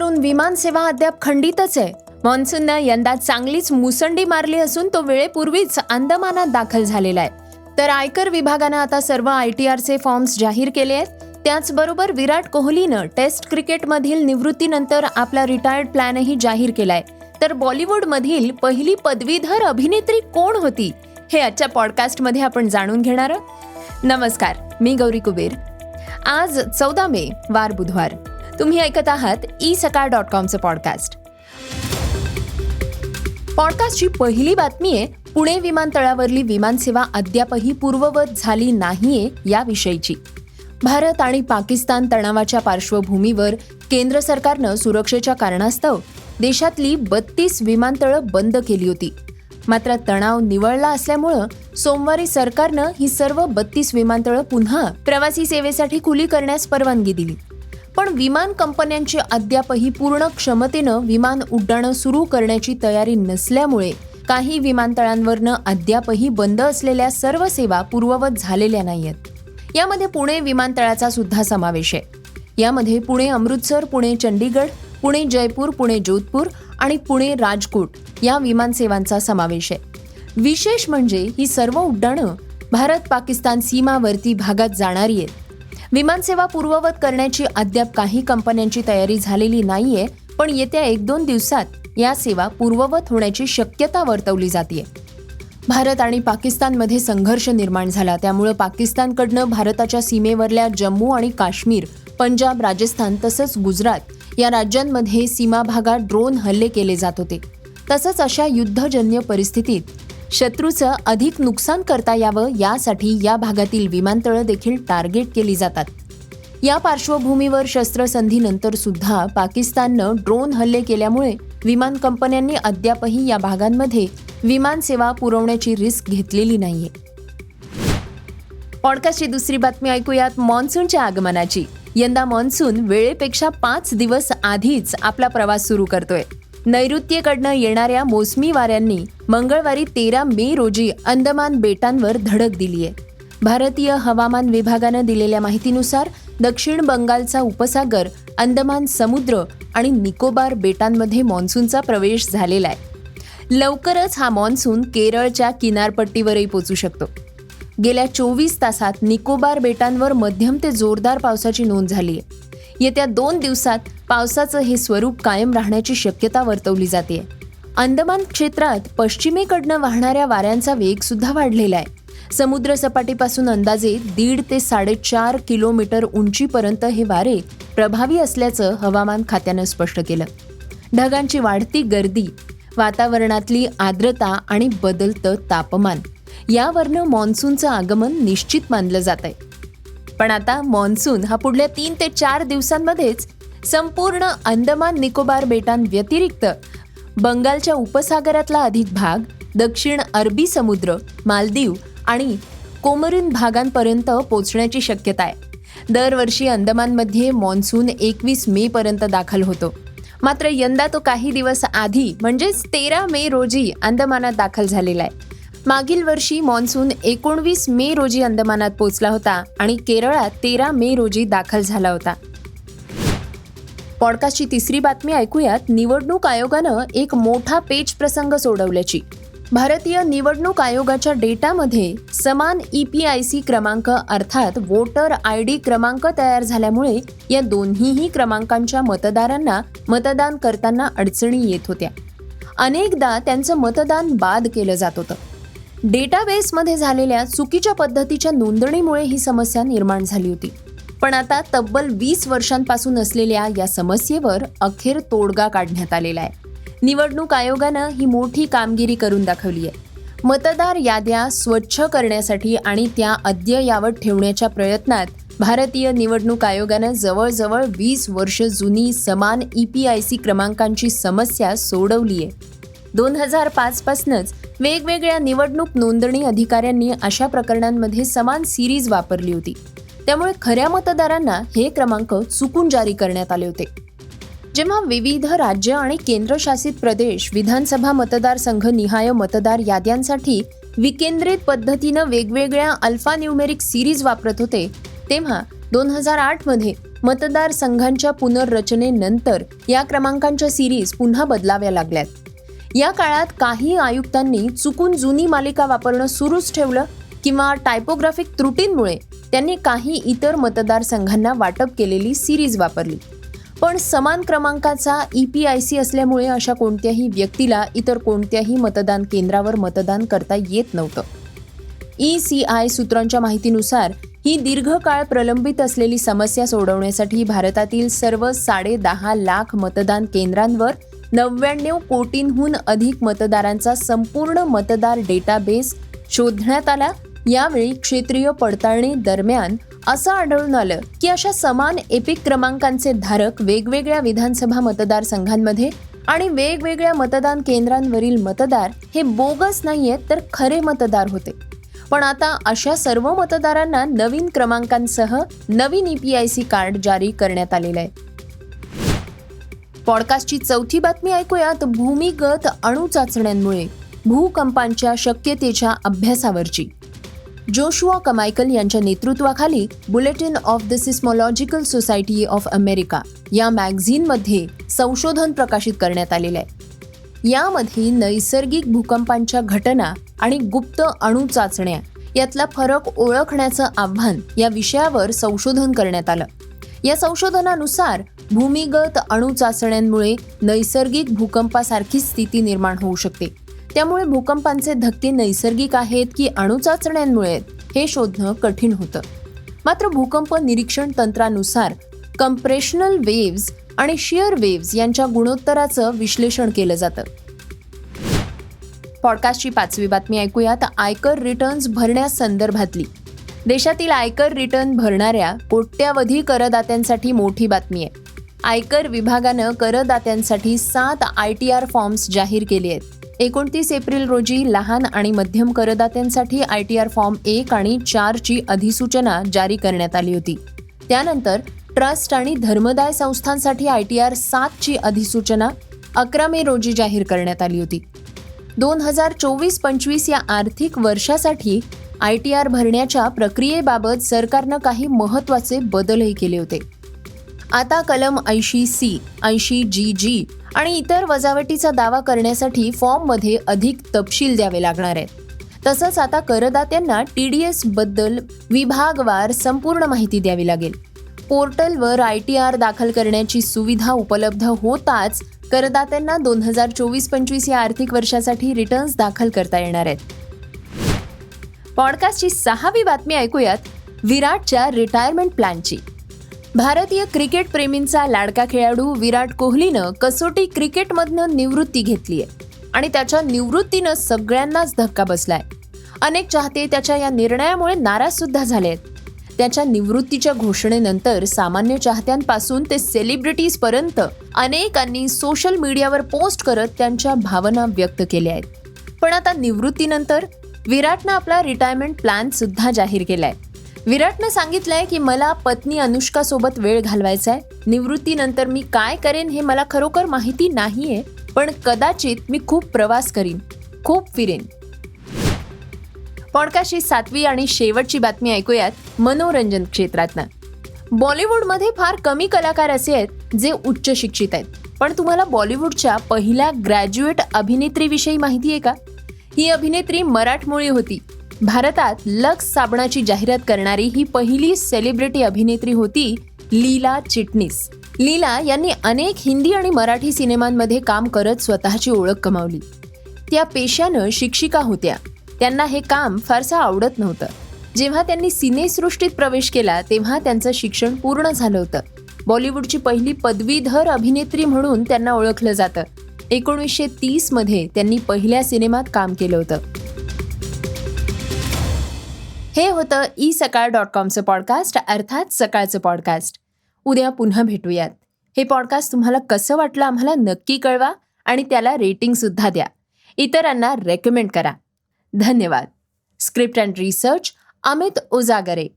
करून विमान सेवा अद्याप खंडितच आहे. मान्सूननं यंदा चांगलीच मुसंडी मारली असून तो वेळेपूर्वीच अंदमानात दाखल झालेला आहे. तर आयकर विभागानं आता सर्व आय टी आरचे फॉर्म्स जाहीर केले आहेत. त्याचबरोबर विराट कोहलीनं टेस्ट क्रिकेटमधील निवृत्तीनंतर आपला रिटायर्ड प्लॅनही जाहीर केलाय. तर बॉलिवूडमधील पहिली पदवीधर अभिनेत्री कोण होती हे आजच्या पॉडकास्टमध्ये आपण जाणून घेणार नमस्कार मी गौरी कुबेर. आज चौदा मे वार बुधवार. तुम्ही ऐकत आहात ई सकाळ डॉट कॉमचं पॉडकास्ट. पॉडकास्टची पहिली बातमी आहे पुणे विमानतळावरली विमानसेवा अद्यापही पूर्ववत झाली नाहीये याविषयीची. भारत आणि पाकिस्तान तणावाच्या पार्श्वभूमीवर केंद्र सरकारनं सुरक्षेच्या कारणास्तव देशातली बत्तीस विमानतळं बंद केली होती. मात्र तणाव निवळला असल्यामुळं सोमवारी सरकारनं ही सर्व बत्तीस विमानतळं पुन्हा प्रवासी सेवेसाठी खुली करण्यास परवानगी दिली. पण विमान कंपन्यांची अद्यापही पूर्ण क्षमतेनं विमान उड्डाणं सुरू करण्याची तयारी नसल्यामुळे काही विमानतळांवरनं अद्यापही बंद असलेल्या सर्व सेवा पूर्ववत झालेल्या नाहीयेत. यामध्ये पुणे विमानतळाचा सुद्धा समावेश आहे. यामध्ये पुणे अमृतसर पुणे चंडीगड पुणे जयपूर पुणे जोधपूर आणि पुणे राजकोट या विमानसेवांचा समावेश आहे. विशेष म्हणजे ही सर्व उड्डाणं भारत पाकिस्तान सीमावर्ती भागात जाणारी आहेत. विमानसेवा पूर्ववत करण्याची अद्याप काही कंपन्यांची तयारी झालेली नाहीये पण येत्या एक दोन दिवसात या सेवा पूर्ववत होण्याची शक्यता वर्तवली जाते भारत आणि पाकिस्तानमध्ये संघर्ष निर्माण झाला त्यामुळे पाकिस्तानकडनं भारताच्या सीमेवरल्या जम्मू आणि काश्मीर पंजाब राजस्थान तसंच गुजरात या राज्यांमध्ये सीमा भागात ड्रोन हल्ले केले जात होते. तसंच अशा युद्धजन्य परिस्थितीत शत्रूचं अधिक नुकसान करता यावं यासाठी या भागातील विमानतळं देखील टार्गेट केली जातात. या पार्श्वभूमीवर शस्त्रसंधीनंतर सुद्धा पाकिस्ताननं ड्रोन हल्ले केल्यामुळे विमान कंपन्यांनी अद्यापही या भागांमध्ये विमान सेवा पुरवण्याची रिस्क घेतलेली नाहीये. पॉडकास्टची दुसरी बातमी ऐकूयात. मान्सूनच्या आगमनाची. यंदा मान्सून वेळेपेक्षा पाच दिवस आधीच आपला प्रवास सुरू करतोय. नैऋत्येकडनं येणाऱ्या मोसमी वाऱ्यांनी मंगळवारी तेरा मे रोजी अंदमान बेटांवर धडक दिली आहे भारतीय हवामान विभागानं दिलेल्या माहितीनुसार दक्षिण बंगालचा उपसागर अंदमान समुद्र आणि निकोबार बेटांमध्ये मान्सूनचा प्रवेश झालेला आहे लवकरच हा मान्सून केरळच्या किनारपट्टीवरही पोचू शकतो. गेल्या चोवीस तासात निकोबार बेटांवर मध्यम ते जोरदार पावसाची नोंद झाली आहे. येत्या दोन दिवसात पावसाचं हे स्वरूप कायम राहण्याची शक्यता वर्तवली जाते. अंदमान क्षेत्रात पश्चिमेकडनं वाहणाऱ्या वाऱ्यांचा वेग सुद्धा वाढलेला आहे. समुद्र सपाटीपासून अंदाजे दीड ते साडेचार किलोमीटर उंचीपर्यंत हे वारे प्रभावी असल्याचं हवामान खात्यानं स्पष्ट केलं. ढगांची वाढती गर्दी वातावरणातली आर्द्रता आणि बदलतं तापमान यावरनं मान्सूनचं आगमन निश्चित मानलं जात आहे. पण आता मान्सून हा पुढल्या तीन ते चार दिवसांमध्येच संपूर्ण अंदमान निकोबार बेटांव्यतिरिक्त बंगालच्या उपसागरातला अधिक भाग दक्षिण अरबी समुद्र मालदीव आणि कोमरिन भागांपर्यंत पोचण्याची शक्यता आहे. दरवर्षी अंदमानमध्ये मान्सून एकवीस मे पर्यंत दाखल होतो. मात्र यंदा तो काही दिवस आधी म्हणजेच तेरा मे रोजी अंदमानात दाखल झालेला आहे. मागील वर्षी मान्सून एकोणवीस मे रोजी अंदमानात पोचला होता आणि केरळात तेरा मे रोजी दाखल झाला होता. पॉडकास्टची तिसरी बातमी ऐकूयात. निवडणूक आयोगानं एक मोठा पेच प्रसंग सोडवल्याची. भारतीय निवडणूक आयोगाच्या डेटामध्ये समान ई पी आय सी क्रमांक अर्थात वोटर आय डी क्रमांक तयार झाल्यामुळे या दोन्हीही क्रमांकांच्या मतदारांना मतदान करताना अडचणी येत होत्या. अनेकदा त्यांचं मतदान बाद केलं जात होतं. डेटाबेसमध्ये झालेल्या चुकीच्या पद्धतीच्या नोंदणीमुळे ही समस्या निर्माण झाली होती. पण आता तब्बल वीस वर्षांपासून असलेल्या या समस्येवर अखेर तोडगा काढण्यात आलेला आहे. निवडणूक आयोगानं ही मोठी कामगिरी करून दाखवली आहे. मतदार याद्या स्वच्छ करण्यासाठी आणि त्या अद्ययावत ठेवण्याच्या प्रयत्नात भारतीय निवडणूक आयोगानं जवळजवळ वीस वर्ष जुनी समान ई पी आय सी क्रमांकांची समस्या सोडवली आहे दोन हजार पाचपासूनच वेगवेगळ्या निवडणूक नोंदणी अधिकाऱ्यांनी अशा प्रकरणांमध्ये समान सिरीज वापरली होती. त्यामुळे खऱ्या मतदारांना हे क्रमांक चुकून जारी करण्यात आले होते. जेव्हा विविध राज्य आणि केंद्रशासित प्रदेश विधानसभा मतदारसंघ निहाय मतदार याद्यांसाठी विकेंद्रित पद्धतीनं वेगवेगळ्या अल्फा न्यूमेरिक सिरीज वापरत होते तेव्हा दोन हजार आठमध्ये मतदारसंघांच्या पुनर्रचनेनंतर या क्रमांकांच्या सिरीज पुन्हा बदलाव्या लागल्यात. या काळात काही आयुक्तांनी चुकून जुनी मालिका वापरणं सुरूच ठेवलं किंवा टायपोग्राफिक त्रुटींमुळे त्यांनी काही इतर मतदारसंघांना वाटप केलेली सिरीज वापरली. पण समान क्रमांकाचा ई पी आय सी असल्यामुळे अशा कोणत्याही व्यक्तीला इतर कोणत्याही मतदान केंद्रावर मतदान करता येत नव्हतं. ई सी आय सूत्रांच्या माहितीनुसार ही दीर्घकाळ प्रलंबित असलेली समस्या सोडवण्यासाठी भारतातील सर्व साडे दहा लाख मतदान केंद्रांवर नव्याण्णव कोटींहून अधिक मतदारांचा संपूर्ण मतदार डेटाबेस शोधण्यात आला. यावेळी क्षेत्रीय पडताळणी दरम्यान असं आढळून आलं की अशा समान एपिक क्रमांकांचे धारक वेगवेगळ्या विधानसभा मतदारसंघांमध्ये आणि वेगवेगळ्या मतदान केंद्रांवरील मतदार हे बोगस नाहीयेत तर खरे मतदार होते. पण आता अशा सर्व मतदारांना नवीन क्रमांकांसह नवीन E P I C card जारी करण्यात आलेलं आहे. पॉडकास्टची चौथी बातमी ऐकूयात. भूमिगत अणु चाचण्यांमुळे भूकंपांच्या शक्यतेच्या अभ्यासावरची. जोशुआ कमायकल यांच्या नेतृत्वाखाली bulletin of the seismological society of America या मॅगझिनमध्ये संशोधन प्रकाशित करण्यात आलेलं आहे यामध्ये नैसर्गिक भूकंपांच्या घटना आणि गुप्त अणु चाचण्या यातला फरक ओळखण्याचं आव्हान या विषयावर संशोधन करण्यात आलं. या संशोधनानुसार भूमिगत अणू चाचण्यांमुळे नैसर्गिक भूकंपासारखी स्थिती निर्माण होऊ शकते. त्यामुळे भूकंपांचे धक्के नैसर्गिक आहेत की अणू चाचण्यांमुळे? हे शोधणं कठीण होतं. मात्र भूकंप निरीक्षण तंत्रानुसार कंप्रेशनल वेव्ज आणि शिअर वेव्ज यांच्या गुणोत्तराचं विश्लेषण केलं जातं. पॉडकास्टची पाचवी बातमी ऐकूयात. आयकर रिटर्न्स भरण्यासंदर्भातली देशातील आयकर रिटर्न भरणाऱ्या कोट्यावधी करदात्यांसाठी मोठी बातमी आहे. आयकर विभागानं करदात्यांसाठी सात आय टी आर फॉर्म्स जाहीर केले आहेत. एकोणतीस एप्रिल रोजी लहान आणि मध्यम करदात्यांसाठी आय टी आर फॉर्म एक आणि चारची अधिसूचना जारी करण्यात आली होती. त्यानंतर ट्रस्ट आणि धर्मदाय संस्थांसाठी आय टी आर सातची अधिसूचना अकरा मे रोजी जाहीर करण्यात आली होती. दोन हजार चोवीस पंचवीस या आर्थिक वर्षासाठी आय टी आर भरण्याच्या प्रक्रियेबाबत सरकारनं काही महत्त्वाचे बदलही केले होते. आता कलम ऐंशी सी ऐंशी जी जी आणि इतर वजावटीचा दावा करण्यासाठी फॉर्ममध्ये अधिक तपशील द्यावे लागणार आहेत. तसंच आता करदात्यांना टी डी एसबद्दल विभागवार संपूर्ण माहिती द्यावी लागेल. पोर्टलवर आय टी आर दाखल करण्याची सुविधा उपलब्ध होताच करदात्यांना दोन हजार चोवीस पंचवीस या आर्थिक वर्षासाठी रिटर्न्स दाखल करता येणार आहेत. पॉडकास्टची सहावी बातमी ऐकूयात. विराटच्या रिटायरमेंट प्लॅनची. भारतीय क्रिकेट प्रेमींचा लाडका खेळाडू विराट कोहलीनं कसोटी क्रिकेटमधनं निवृत्ती घेतली आहे. आणि त्याच्या निवृत्तीनं सगळ्यांनाच धक्का बसलाय. अनेक चाहते त्याच्या या निर्णयामुळे नाराज सुद्धा झाले आहेत. त्याच्या निवृत्तीच्या घोषणेनंतर सामान्य चाहत्यांपासून ते सेलिब्रिटीज पर्यंत अनेकांनी सोशल मीडियावर पोस्ट करत त्यांच्या भावना व्यक्त केल्या आहेत. पण आता निवृत्तीनंतर विराटनं आपला रिटायरमेंट प्लॅन सुद्धा जाहीर केलाय. विराटनं सांगितलंय की मला पत्नी अनुष्का सोबत वेळ घालवायचा आहे निवृत्तीनंतर मी काय करेन हे मला खरोखर माहिती नाहीये पण कदाचित मी खूप प्रवास करीन खूप फिरेन. पॉडकास्टची सातवी आणि शेवटची बातमी ऐकूयात मनोरंजन क्षेत्रातनं. बॉलिवूडमध्ये फार कमी कलाकार असे आहेत जे उच्च शिक्षित आहेत. पण तुम्हाला बॉलिवूडच्या पहिल्या ग्रॅज्युएट अभिनेत्रीविषयी माहिती आहे का? ही अभिनेत्री मराठमोळी होती. भारतात लक्स साबणाची जाहिरात करणारी ही पहिली सेलिब्रिटी अभिनेत्री होती लीला चिटणीस. लीला यांनी अनेक हिंदी आणि मराठी सिनेमांमध्ये काम करत स्वतःची ओळख कमावली. त्या पेशानं शिक्षिका होत्या. त्यांना हे काम फारसं आवडत नव्हतं. जेव्हा त्यांनी सिनेसृष्टीत प्रवेश केला तेव्हा त्यांचं शिक्षण पूर्ण झालं होतं. बॉलिवूडची पहिली पदवीधर अभिनेत्री म्हणून त्यांना ओळखलं जातं. एकोणीसशे तीसमध्ये त्यांनी पहिल्या सिनेमात काम केलं होतं. हे होतं ई सकाळ डॉट कॉमचं पॉडकास्ट अर्थात सकाळचं पॉडकास्ट. उद्या पुन्हा भेटूयात. हे पॉडकास्ट तुम्हाला कसं वाटलं आम्हाला नक्की कळवा आणि त्याला रेटिंगसुद्धा द्या. इतरांना रेकमेंड करा. धन्यवाद. Script and research Amit Ujagare.